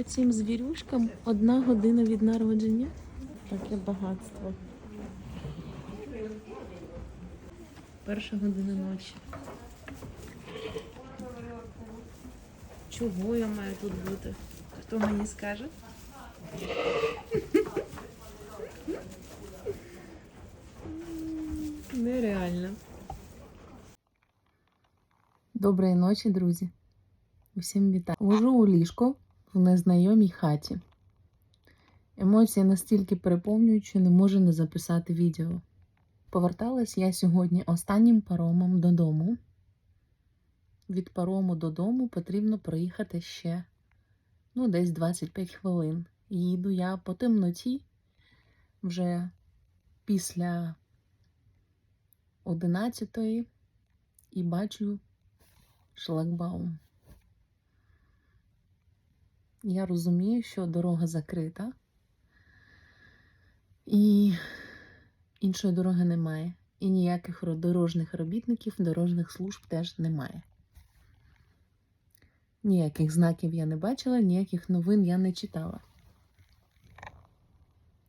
Оцім звірюшкам одна година від народження. Таке багатство. Перша година ночі. Чого я маю тут бути? Хто мені скаже? Нереально. Доброї ночі, друзі. Усім вітаю. Лежу у ліжко в незнайомій хаті. Емоції настільки переповнюють, що не можу не записати відео. Поверталась я сьогодні останнім паромом додому. Від парому додому потрібно проїхати ще ну, десь 25 хвилин. Їду я по темноті вже після 11 і бачу шлагбаум. Я розумію, що дорога закрита, і іншої дороги немає. І ніяких дорожніх робітників, дорожніх служб теж немає. Ніяких знаків я не бачила, ніяких новин я не читала.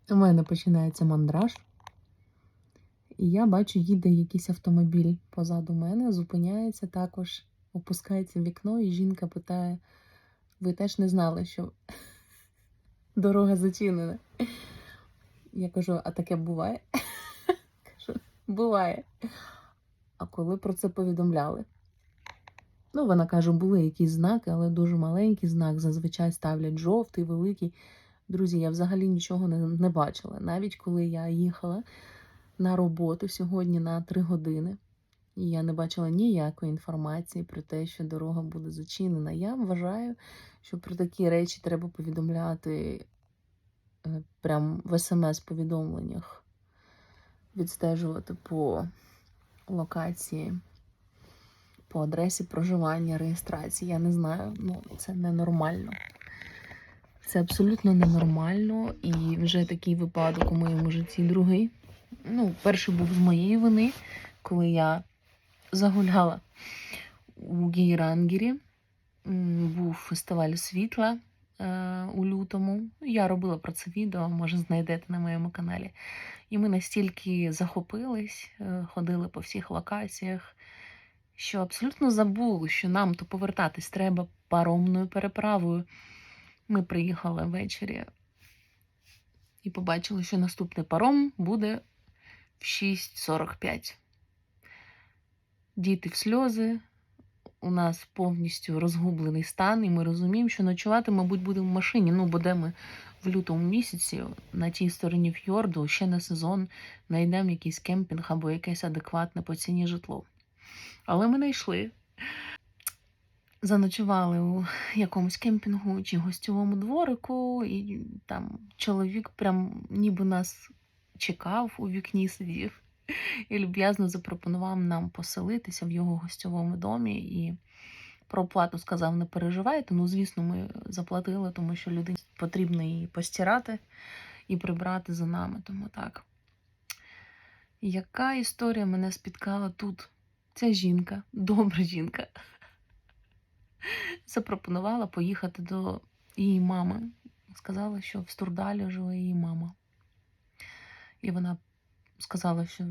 У мене починається мандраж. І я бачу, їде якийсь автомобіль позаду мене, зупиняється також, опускається в вікно, і жінка питає: ви теж не знали, що дорога зачинена. Я кажу, а таке буває? Кажу, буває. А коли про це повідомляли? Ну, вона каже, були якісь знаки, але дуже маленький знак. Зазвичай ставлять жовтий, великий. Друзі, я взагалі нічого не, не бачила. Навіть коли я їхала на роботу сьогодні на три години, і я не бачила ніякої інформації про те, що дорога буде зачинена. Я вважаю, що про такі речі треба повідомляти е, прям в смс-повідомленнях, відстежувати по локації, по адресі проживання, реєстрації. Я не знаю, ну це ненормально. Це абсолютно ненормально. І вже такий випадок у моєму житті другий. Ну, перший був з моєї вини, коли я загуляла у Гейрангері. Був фестиваль світла е, у лютому. Я робила про це відео, може знайдете на моєму каналі. І ми настільки захопились, е, ходили по всіх локаціях, що абсолютно забули, що нам то повертатись треба паромною переправою. Ми приїхали ввечері і побачили, що наступний паром буде в 6.45. Діти в сльози, у нас повністю розгублений стан, і ми розуміємо, що ночувати, мабуть, будемо в машині. Ну, бо де ми в лютому місяці на тій стороні фьорду, ще на сезон, знайдемо якийсь кемпінг або якесь адекватне по ціні житло. Але ми знайшли. Заночували у якомусь кемпінгу чи гостьовому дворику, і там чоловік прям ніби нас чекав у вікні сидів і люб'язно запропонував нам поселитися в його гостьовому домі. І про оплату сказав, не переживайте. Ну, звісно, ми заплатили, тому що людині потрібно її постирати і прибрати за нами. Тому так. Яка історія мене спіткала тут? Ця жінка, добра жінка, запропонувала поїхати до її мами. Сказала, що в Стурдалі живе її мама. І вона сказала, що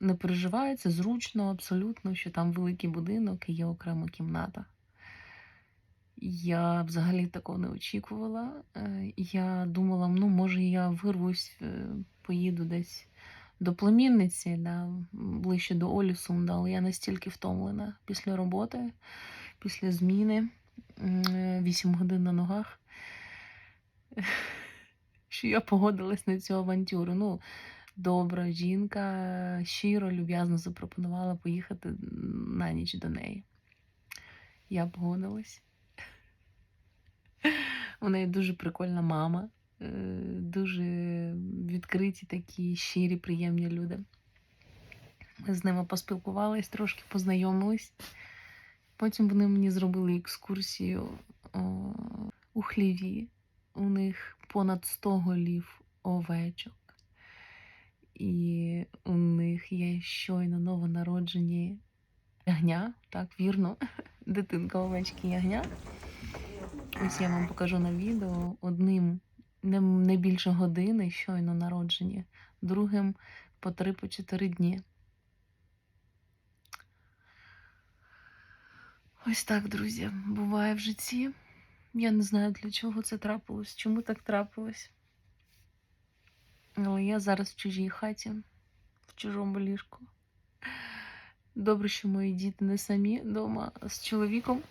не переживає, це зручно, абсолютно, що там великий будинок і є окрема кімната. Я взагалі такого не очікувала. Е, Я думала, ну, може, я вирвусь, е, поїду десь до племінниці, да, ближче до Олісунда, але я настільки втомлена після роботи, після зміни, 8 годин на ногах, що я погодилась на цю авантюру. Ну, добра жінка щиро, люб'язно запропонувала поїхати на ніч до неї. Я погодилась. У неї дуже прикольна мама, е, дуже відкриті такі щирі, приємні люди. Ми з ними поспілкувались, трошки познайомились. Потім вони мені зробили екскурсію у хліві. У них понад 100 голів овечок. І у них є щойно новонароджені ягня, так, вірно, дитинка овечки ягня. Ось я вам покажу на відео одним не, більше години щойно народження, другим по 3-4 дні. Ось так, друзі, буває в житті. Я не знаю, для чого це трапилось, чому так трапилось. Але я зараз в чужій хаті, в чужому ліжку. Добре, що мої діти не самі вдома з чоловіком.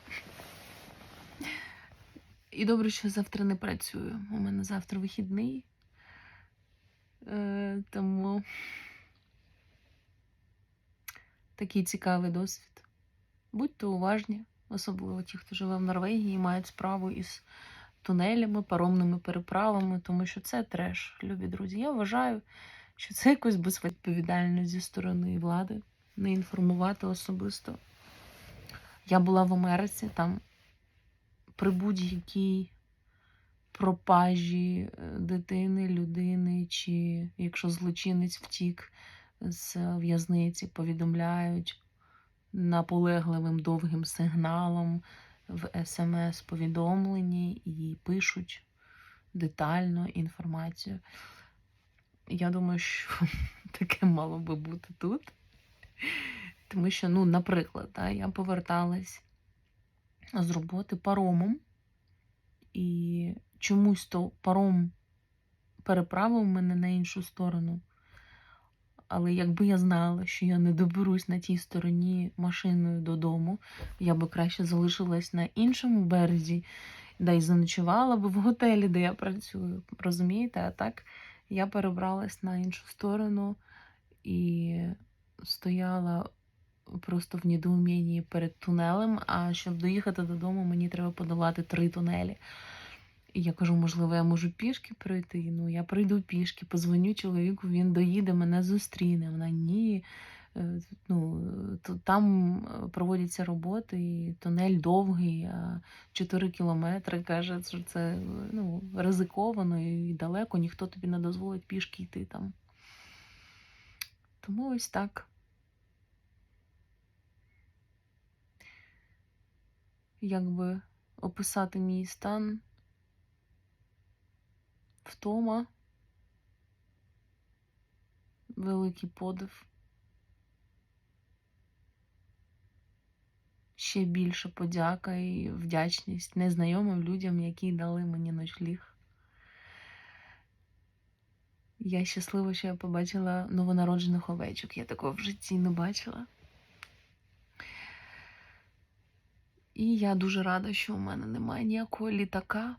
І добре, що завтра не працюю. У мене завтра вихідний. Е, тому такий цікавий досвід. Будьте уважні, особливо ті, хто живе в Норвегії і мають справу із тунелями, паромними переправами, тому що це треш, любі друзі. Я вважаю, що це якось безвідповідально зі сторони влади не інформувати особисто. Я була в Америці, там при будь-якій пропажі е, дитини, людини, чи якщо злочинець втік з в'язниці, повідомляють наполегливим довгим сигналом в смс-повідомленні і пишуть детально інформацію. Я думаю, що таке мало би бути тут. Тому що, ну, наприклад, да, я поверталась з роботи паромом, і чомусь то паром переправив мене на іншу сторону. Але якби я знала, що я не доберусь на тій стороні машиною додому, я би краще залишилась на іншому березі, да й заночувала би в готелі, де я працюю. Розумієте? А так я перебралась на іншу сторону і стояла просто в недоумінні перед тунелем. А щоб доїхати додому, мені треба подолати три тунелі. І я кажу, можливо, я можу пішки пройти. Ну, я прийду пішки, позвоню чоловіку, він доїде, мене зустріне. Вона ні. Е, Ну, то там е, проводяться роботи, і тунель довгий, а 4 кілометри каже, що це ну, ризиковано і далеко, ніхто тобі не дозволить пішки йти там. Тому ось так. Якби описати мій стан втома, великий подив, ще більше подяка і вдячність незнайомим людям, які дали мені ночліг. Я щаслива, що я побачила новонароджених овечок. Я такого в житті не бачила. І я дуже рада, що у мене немає ніякого літака.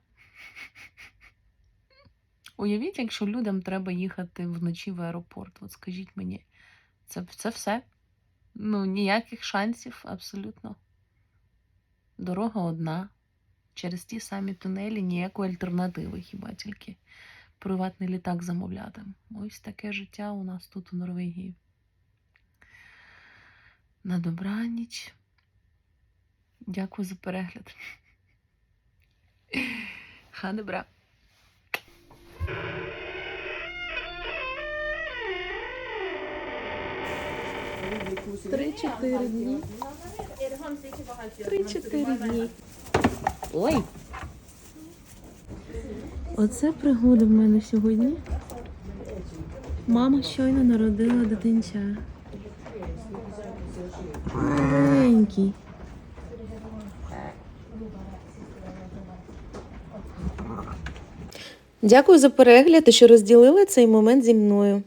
Уявіть, якщо людям треба їхати вночі в аеропорт. От скажіть мені, це, це все? Ну, ніяких шансів абсолютно. Дорога одна. Через ті самі тунелі ніякої альтернативи, хіба тільки приватний літак замовляти. Ось таке життя у нас тут у Норвегії. На добраніч. Дякую за перегляд. Ха Три-чотири дні. Три-чотири дні. Ой. Оце пригода в мене сьогодні. Мама щойно народила дитинча. Маленький. Дякую за перегляд і що розділили цей момент зі мною.